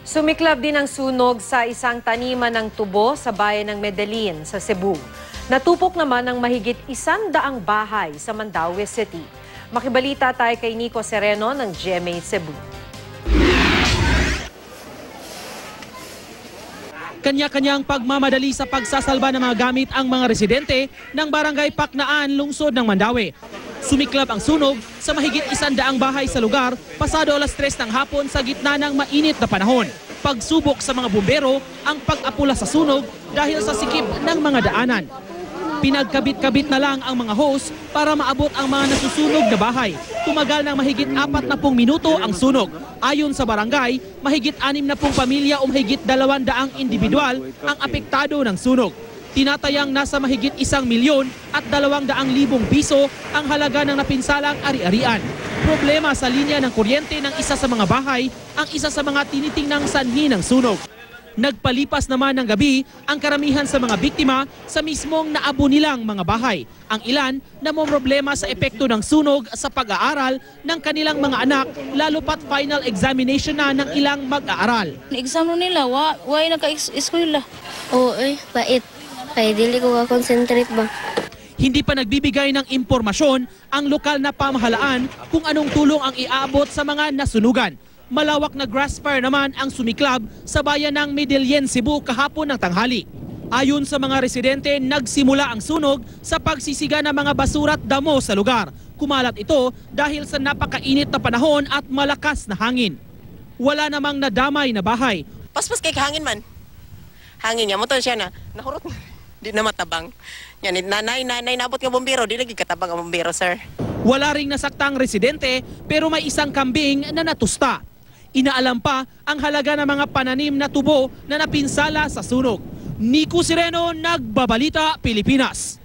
Sumiklab din ang sunog sa isang taniman ng tubo sa bayan ng Medellin sa Cebu. Natupok naman ang mahigit isang daang bahay sa Mandaue City. Makibalita tayo kay Nico Sereno ng GMA Cebu. Kanya-kanyang pagmamadali sa pagsasalba ng mga gamit ang mga residente ng barangay Paknaan, lungsod ng Mandaue. Sumiklab ang sunog sa mahigit isandaang bahay sa lugar pasado alas 3 ng hapon sa gitna ng mainit na panahon. Pagsubok sa mga bumbero ang pag-apula sa sunog dahil sa sikip ng mga daanan. Pinagkabit-kabit na lang ang mga hose para maabot ang mga nasusunog na bahay. Tumagal ng mahigit apat na pung minuto ang sunog. Ayon sa barangay, mahigit anim na pung pamilya o mahigit dalawang daang individual ang apektado ng sunog. Tinatayang nasa mahigit isang milyon at dalawang daang libong piso ang halaga ng napinsalang ari-arian. Problema sa linya ng kuryente ng isa sa mga bahay ang isa sa mga tinitingnang sanhi ng sunog. Nagpalipas naman ng gabi ang karamihan sa mga biktima sa mismong naabo nilang mga bahay. Ang ilan na problema sa epekto ng sunog sa pag-aaral ng kanilang mga anak lalo pat final examination na ng ilang mag-aaral. Exam nila, wa, wa naka-eskwela. Oo, eh, bait. Kaya dili ko ka-concentrate ba? Hindi pa nagbibigay ng impormasyon ang lokal na pamahalaan kung anong tulong ang iaabot sa mga nasunugan. Malawak na grass fire naman ang sumiklab sa bayan ng Medellin, Cebu kahapon ng tanghali. Ayon sa mga residente, nagsimula ang sunog sa pagsisiga ng mga basura at damo sa lugar. Kumalat ito dahil sa napakainit na panahon at malakas na hangin. Wala namang nadamay na bahay. Paspas kay hangin man. Hangin niya, mo siya na, nahurot na. Di na matabang. Yan, nanay, nanay, nabot nga bombero, di lagi katabang ang bombero, sir. Wala ring nasaktang residente pero may isang kambing na natusta. Inaalam pa ang halaga ng mga pananim na tubo na napinsala sa sunog. Nico Sireno, Nagbabalita, Pilipinas.